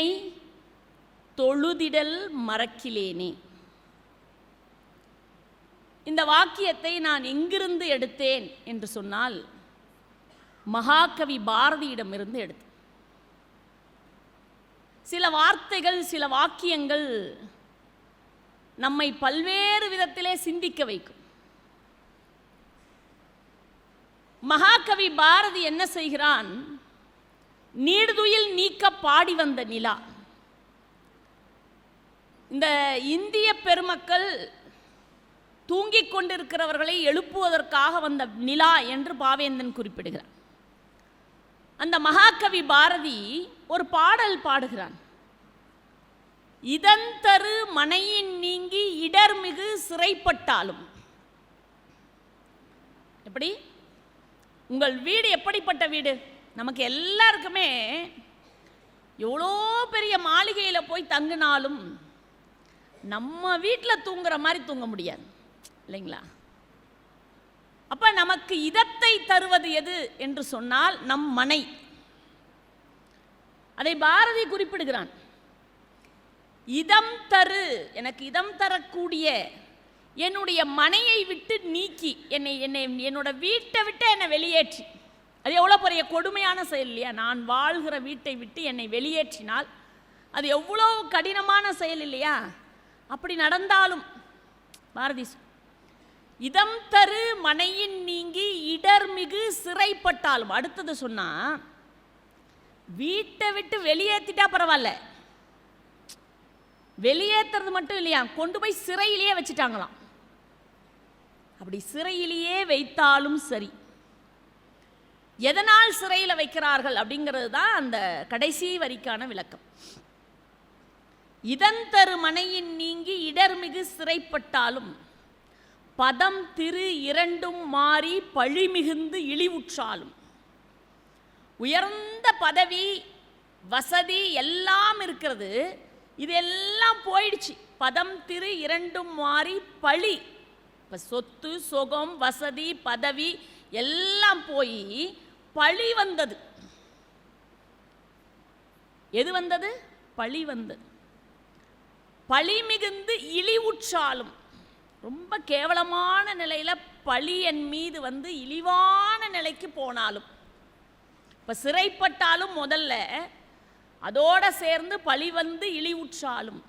என்னை தொழுதிடல் மறக்கிலேனே. இந்த வாக்கியத்தை நான் எங்கிருந்து எடுத்தேன் என்று சொன்னால் மகாகவி பாரதியிடமிருந்து எடுத்தேன். சில வார்த்தைகள் சில வாக்கியங்கள் நம்மை பல்வேறு விதத்திலே சிந்திக்க வைக்கும். மகாகவி பாரதி என்ன செய்கிறான்? நீடுதுயில் நீக்க பாடி வந்த நிலா. இந்த இந்திய பெருமக்கள் தூங்கிக் கொண்டிருக்கிறவர்களை எழுப்புவதற்காக வந்த நிலா என்று பாவேந்தன் குறிப்பிடுகிறார் அந்த மகாகவி பாரதி ஒரு பாடல் பாடுகிறான். இதந்தரு மனையின் நீங்கி இடர்மிகு சிறைப்பட்டாலும் எப்படி? உங்கள் வீடு எப்படிப்பட்ட வீடு? நமக்கு எல்லாருக்குமே எவ்வளோ பெரிய மாளிகையில் போய் தங்கினாலும் நம்ம வீட்டில் தூங்குற மாதிரி தூங்க முடியாது. இல்லைங்களா? அப்போ நமக்கு இதத்தை தருவது எது என்று சொன்னால் நம் மனை. அதை பாரதி குறிப்பிடுகிறான். இதம் தரு எனக்கு இதம் தரக்கூடிய என்னுடைய மனையை விட்டு நீக்கி என்னை என்னை என்னோட வீட்டை விட்டு என்னை வெளியேற்றி. அது எவ்வளோ பெரிய கொடுமையான செயல் இல்லையா? நான் வாழ்கிற வீட்டை விட்டு என்னை வெளியேற்றினால் அது எவ்வளோ கடினமான செயல் இல்லையா? அப்படி நடந்தாலும் பாரதி இதம் தரு மனையின் நீங்கி இடர்மிகு சிறைப்பட்டாலும் அடுத்தது சொன்னால் வீட்டை விட்டு வெளியேற்றிட்டா பரவாயில்ல. வெளியேற்றுறது மட்டும் இல்லையா? கொண்டு போய் சிறையிலேயே வச்சுட்டாங்களாம். அப்படி சிறையிலேயே வைத்தாலும் சரி. எதனால் சிறையில் வைக்கிறார்கள் அப்படிங்கிறது தான் அந்த கடைசி வரிக்கான விளக்கம். இதன் தரு மனையின் நீங்கி இடர்மிகு சிறைப்பட்டாலும் பதம் திரு இரண்டும் மாறி பழி மிகுந்து இழிவுற்றாலும் உயர்ந்த பதவி வசதி எல்லாம் இருக்கிறது. இது எல்லாம் போயிடுச்சு. பதம் திரு இரண்டும் மாறி பழி இப்போ சொத்து சுகம் வசதி பதவி எல்லாம் போய் பழி வந்தது. எது வந்தது? பழி வந்தது பழி மிகுந்து இழிவுற்றாலும் ரொம்ப கேவலமான நிலையில் பழி என் மீது வந்து இழிவான நிலைக்கு போனாலும். இப்போ சிறைப்பட்டாலும் முதல்ல அதோட சேர்ந்து பழி வந்து இழிவுற்றாலும்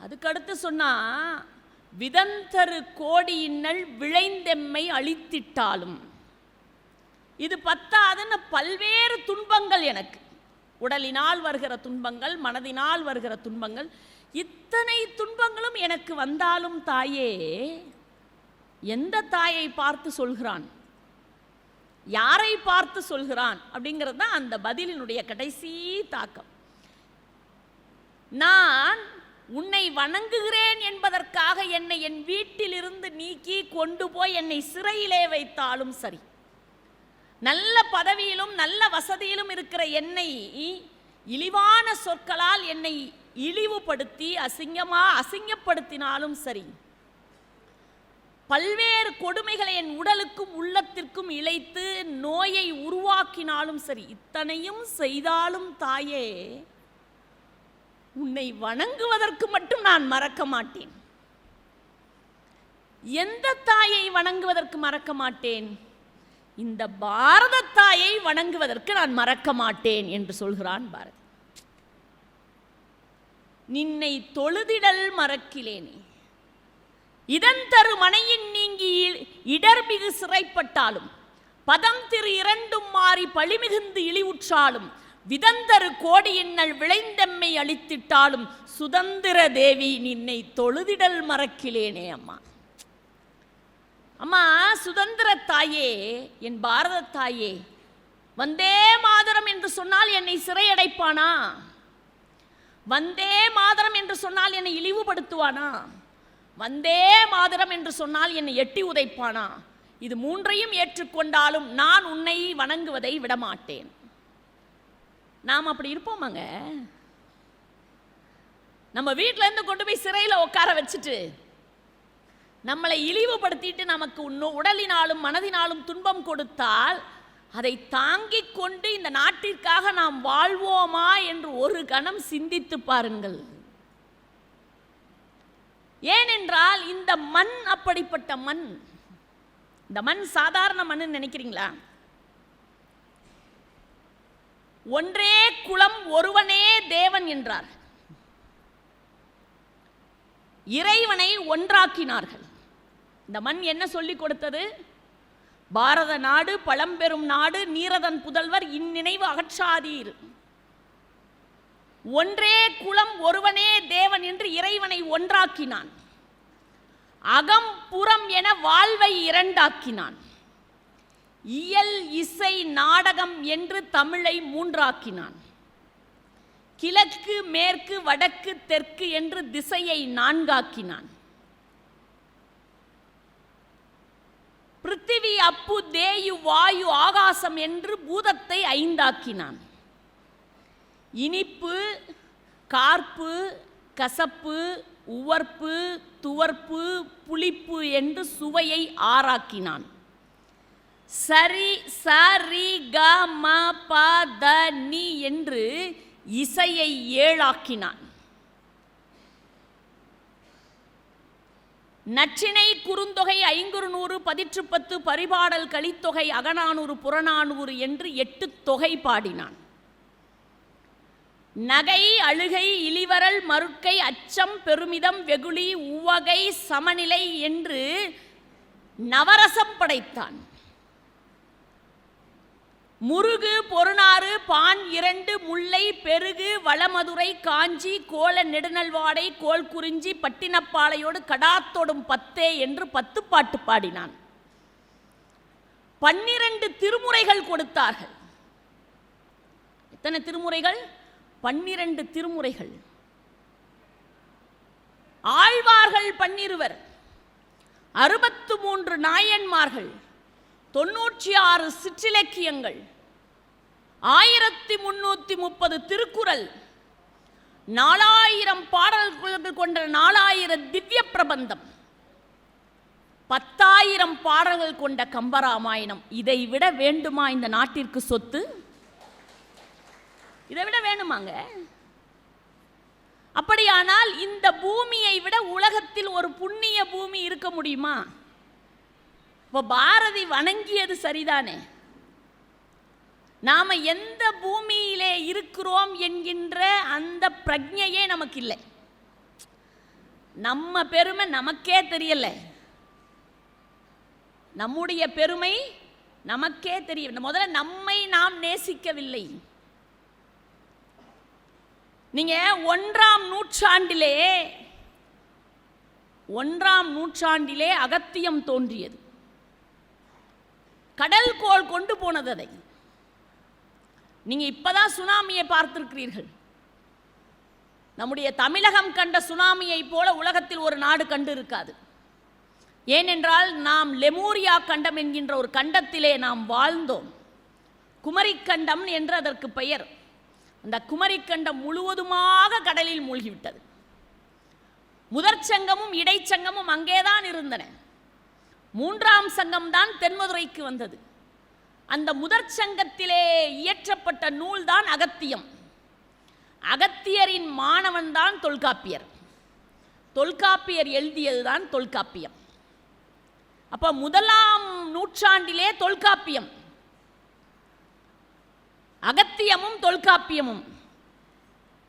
அதுக்கடுத்து சொன்னால் விதந்தரு கோடியின்னல் விளைந்தெம்மை அழித்திட்டாலும். இது பத்தாதுன்னு பல்வேறு துன்பங்கள் எனக்கு. உடலினால் வருகிற துன்பங்கள் மனதினால் வருகிற துன்பங்கள் இத்தனை துன்பங்களும் எனக்கு வந்தாலும் தாயே எந்த தாயை பார்த்து சொல்கிறான்? யாரை பார்த்து சொல்கிறான்? அப்படிங்கிறது தான் அந்த பதிலினுடைய கடைசி தாக்கம். நான் உன்னை வணங்குகிறேன் என்பதற்காக என்னை என் வீட்டிலிருந்து நீக்கி கொண்டு போய் என்னை சிறையிலே வைத்தாலும் சரி. நல்ல பதவியிலும் நல்ல வசதியிலும் இருக்கிற என்னை இழிவான சொற்களால் என்னை இழிவுபடுத்தி அசிங்கமாக அசிங்கப்படுத்தினாலும் சரி பல்வேறு கொடுமைகளை என் உடலுக்கும் உள்ளத்திற்கும் இழைத்து நோயை உருவாக்கினாலும் சரி இத்தனையும் செய்தாலும் தாயே உன்னை வணங்குவதற்கு மட்டும் நான் மறக்க மாட்டேன். எந்த தாயை வணங்குவதற்கு மறக்க மாட்டேன்? இந்த பாரத தாயை வணங்குவதற்கு நான் மறக்க மாட்டேன் என்று சொல்கிறான் பாரதி. நின்னை தொழுதிடல் மறக்கிலேனே. இதன் தரு மனையின் நீங்கி இடர்மிகு சிறைப்பட்டாலும் பதம் திரு இரண்டும் மாறி பழிமிகுந்து இழிவுற்றாலும் விதந்தரு கோடியின்னல் விளைந்தெம்மை அளித்திட்டாலும் சுதந்திர தேவி நின்னை தொழுதிடல் மறக்கிலேனே அம்மா. அம்மா சுதந்திர தாயே என் பாரத தாயே வந்தே மாதரம் என்று சொன்னால் என்னை சிறையடைப்பானா? வந்தே மாதரம் என்று சொன்னால் என்னை இழிவுபடுத்துவானா? வந்தே மாதரம் என்று சொன்னால் என்னை எட்டி உதைப்பானா? இது மூன்றையும் ஏற்றுக்கொண்டாலும் நான் உன்னை வணங்குவதை விடமாட்டேன். நாம் அப்படி இருப்போமாங்க? நம்ம வீட்டிலேருந்து கொண்டு போய் சிறையில் உட்கார வச்சுட்டு நம்மளை இழிவுபடுத்திட்டு நமக்கு இன்னும் உடலினாலும் மனதினாலும் துன்பம் கொடுத்தால் அதை தாங்கிக் கொண்டு இந்த நாட்டிற்காக நாம் வாழ்வோமா என்று ஒரு கணம் சிந்தித்து பாருங்கள். ஏனென்றால் இந்த மண் அப்படிப்பட்ட மண் இந்த மண் சாதாரண மண் நினைக்கிறீங்களா? ஒன்றே குலம் ஒருவனே தேவன் என்றார். இறைவனை ஒன்றாக்கினார்கள். இந்த மண் என்ன சொல்லிக் கொடுத்தது? பாரத நாடு பழம்பெரும் நாடு நீரதன் புதல்வர் இந்நினைவு அகற்றாதீர். ஒன்றே குலம் ஒருவனே தேவன் என்று இறைவனை ஒன்றாக்கினான். அகம் புறம் என வாழ்வை இரண்டாக்கினான். இயல் இசை நாடகம் என்று தமிழை மூன்றாக்கினான். கிழக்கு மேற்கு வடக்கு தெற்கு என்று திசையை நான்காக்கினான். பிருத்திவி அப்பு தேயு வாயு ஆகாசம் என்று பூதத்தை ஐந்தாக்கினான். இனிப்பு கார்ப்பு கசப்பு உவர்ப்பு துவர்ப்பு புளிப்பு என்று சுவையை ஆறாக்கினான். சரி சரி க ம ப த நி என்று இசையை ஏழாக்கினான். நச்சினை குறுந்தொகை ஐங்குறு நூறு பதிற்றுப்பத்து பரிபாடல் கலித்தொகை அகநானூறு புறநானூறு என்று எட்டு தொகை பாடினான். நகை அழுகை இளிவரல் மறுக்கை அச்சம் பெருமிதம் வெகுளி உவகை சமநிலை என்று நவரசம் படைத்தான். முருகு பொருணாறு பான் இரண்டு முல்லை பெருகு வளமதுரை காஞ்சி கோல நெடுநல்வாடை கோல் குறிஞ்சி பட்டினப்பாளையோடு கடாத்தோடும் பத்தே என்று பத்து பாட்டு பாடினான். பன்னிரண்டு திருமுறைகள் கொடுத்தார்கள். எத்தனை திருமுறைகள்? பன்னிரண்டு திருமுறைகள். ஆழ்வார்கள் பன்னிருவர் அறுபத்து மூன்று நாயன்மார்கள் தொன்னூற்றி ஆறு சிற்றிலக்கியங்கள். ஆயிரத்தி முன்னூற்றி முப்பது திருக்குறள். நாலாயிரம் பாடல்கள் கொண்ட நாலாயிரம் திவ்ய பிரபந்தம். பத்தாயிரம் பாடல்கள் கொண்ட கம்பராமாயணம். இதை விட வேண்டுமா இந்த நாட்டிற்கு சொத்து? இதை விட வேணுமாங்க அப்படியானால் இந்த பூமியை விட உலகத்தில் ஒரு புண்ணிய பூமி இருக்க முடியுமா? இப்போ பாரதி வணங்கியது சரிதானே? நாம எந்த பூமியிலே இருக்கிறோம் என்கின்ற அந்த பிரஜையே நமக்கு இல்லை நம்ம பெருமை நமக்கே தெரியல. நம்முடைய பெருமை நமக்கே தெரிய முதல்ல நம்மை நாம் நேசிக்கவில்லை. நீங்க ஒன்றாம் நூற்றாண்டிலே ஒன்றாம் நூற்றாண்டிலே அகத்தியம் தோன்றியது. கடல் கோள் கொண்டு போனது அதை. நீங்கள் இப்போ தான் சுனாமியை பார்த்திருக்கிறீர்கள். நம்முடைய தமிழகம் கண்ட சுனாமியை போல உலகத்தில் ஒரு நாடு கண்டு இருக்காது. ஏனென்றால் நாம் லெமூரியா கண்டம் என்கின்ற ஒரு கண்டத்திலே நாம் வாழ்ந்தோம். குமரிக்கண்டம் என்று அதற்கு பெயர். அந்த குமரிக்கண்டம் முழுவதுமாக கடலில் மூழ்கிவிட்டது. முதற்சங்கமும் இடைச்சங்கமும் அங்கேதான் இருந்தன. மூன்றாம் சங்கம் தான் தென்மதுரைக்கு வந்தது. அந்த முதற் சங்கத்திலே இயற்றப்பட்ட நூல்தான் அகத்தியம். அகத்தியரின் மாணவன் தான் தொல்காப்பியர். தொல்காப்பியர் எழுதியதுதான் தொல்காப்பியம். அப்போ முதலாம் நூற்றாண்டிலே தொல்காப்பியம். அகத்தியமும் தொல்காப்பியமும்.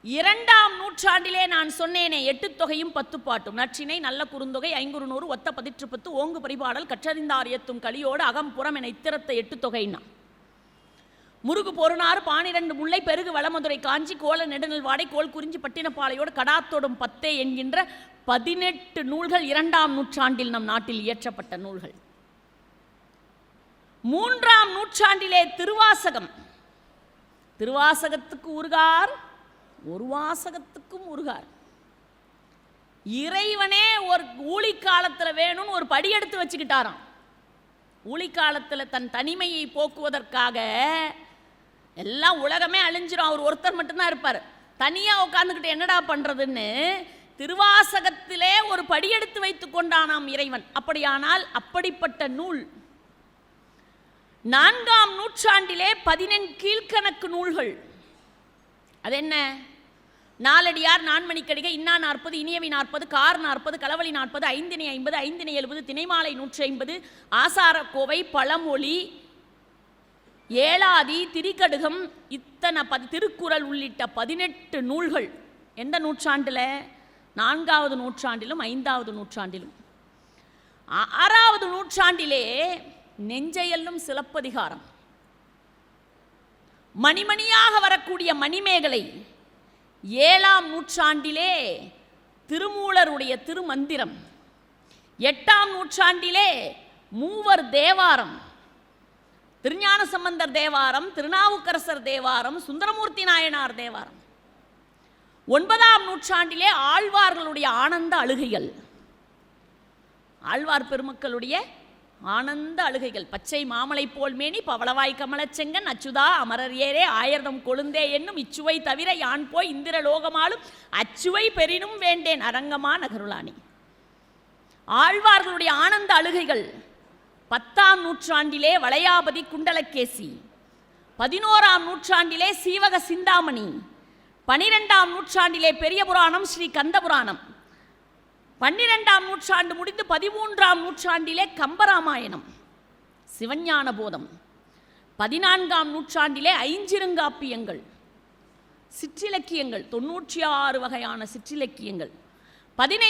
இரண்டாம் நூற்றாண்டிலே நான் சொன்னேனே எட்டு தொகையும் பத்து பாட்டும். நற்றினை நல்ல குறுந்தொகை ஐங்குறு நூறு ஒத்த பதிற்று பத்து ஓங்கு பரிபாடல் கற்றறிந்தார் எத்தும் கலியோடு அகம்புறம் என இத்திரத்த எட்டு தொகைன்னா. முருகு பொருணாறு பானிரண்டு முல்லை பெருகு வளமதுரை காஞ்சி கோல நெடுநல் வாடை கோல் குறிஞ்சி பட்டினப்பாளையோடு கடாத்தோடும் பத்தே என்கின்ற பதினெட்டு நூல்கள் இரண்டாம் நூற்றாண்டில் நம் நாட்டில் இயற்றப்பட்ட நூல்கள். மூன்றாம் நூற்றாண்டிலே திருவாசகம். திருவாசகத்துக்கு உருகார் ஒரு வாசகத்துக்கும் உருகார் இறைவனே ஒரு ஊழி காலத்தில் வேணும்னு ஒரு படி எடுத்து வச்சுக்கிட்டாராம். ஊழி காலத்தில் தன் தனிமையை போக்குவதற்காக எல்லாம் உலகமே அழிஞ்சிரும். அவர் ஒருத்தர் மட்டும்தான் இருப்பார். தனியாக உட்காந்துக்கிட்டு என்னடா பண்ணுறதுன்னு திருவாசகத்திலே ஒரு படியெடுத்து வைத்து கொண்டானாம் இறைவன். அப்படியானால் அப்படிப்பட்ட நூல். நான்காம் நூற்றாண்டிலே பதினெண் கீழ்க்கணக்கு நூல்கள். அது என்ன நாலடியார் நான்மணிக்கடிகை இன்னா நாற்பது இனியவை நாற்பது கார் நாற்பது களவழி நாற்பது ஐந்தினை ஐம்பது ஐந்தினை எழுபது திணைமாலை நூற்றி ஐம்பது ஆசாரக்கோவை பழமொழி ஏழாதி திரிகடுகம் இத்தனை பதி திருக்குறள் உள்ளிட்ட பதினெட்டு நூல்கள். எந்த நூற்றாண்டில்? நான்காவது நூற்றாண்டிலும் ஐந்தாவது நூற்றாண்டிலும். ஆறாவது நூற்றாண்டிலே நெஞ்சையல்லும் சிலப்பதிகாரம். மணிமணியாக வரக்கூடிய மணிமேகலை ஏழாம் நூற்றாண்டிலே திருமூலருடைய திருமந்திரம். எட்டாம் நூற்றாண்டிலே மூவர் தேவாரம். திருஞான சம்பந்தர் தேவாரம் திருநாவுக்கரசர் தேவாரம் சுந்தரமூர்த்தி நாயனார் தேவாரம். ஒன்பதாம் நூற்றாண்டிலே ஆழ்வார்களுடைய ஆனந்த அழுகைகள். ஆழ்வார் பெருமக்களுடைய ஆனந்த அழுகைகள். பச்சை மாமலை போல் மேனி பவளவாய் கமலச்செங்கன் அச்சுதா அமரர் ஏரே ஆயிரதம் கொழுந்தே என்னும் இச்சுவை தவிர யான் போய் இந்திர லோகமாலும் அச்சுவை பெரினும் வேண்டேன் அரங்கமா நகருளானி. ஆழ்வார்களுடைய ஆனந்த அழுகைகள் பத்தாம் நூற்றாண்டிலே வளையாபதி குண்டலகேசி பதினோராம் நூற்றாண்டிலே சீவக சிந்தாமணி பனிரெண்டாம் நூற்றாண்டிலே பெரிய புராணம் ஸ்ரீ கந்த புராணம். பன்னிரெண்டாம் நூற்றாண்டு முடிந்து பதிமூன்றாம் நூற்றாண்டிலே கம்பராமாயணம் சிவஞான போதம் பதினான்காம் நூற்றாண்டிலே ஐஞ்சிருங்காப்பியங்கள் சிற்றிலக்கியங்கள் தொன்னூற்றி ஆறு வகையான சிற்றிலக்கியங்கள். பதினை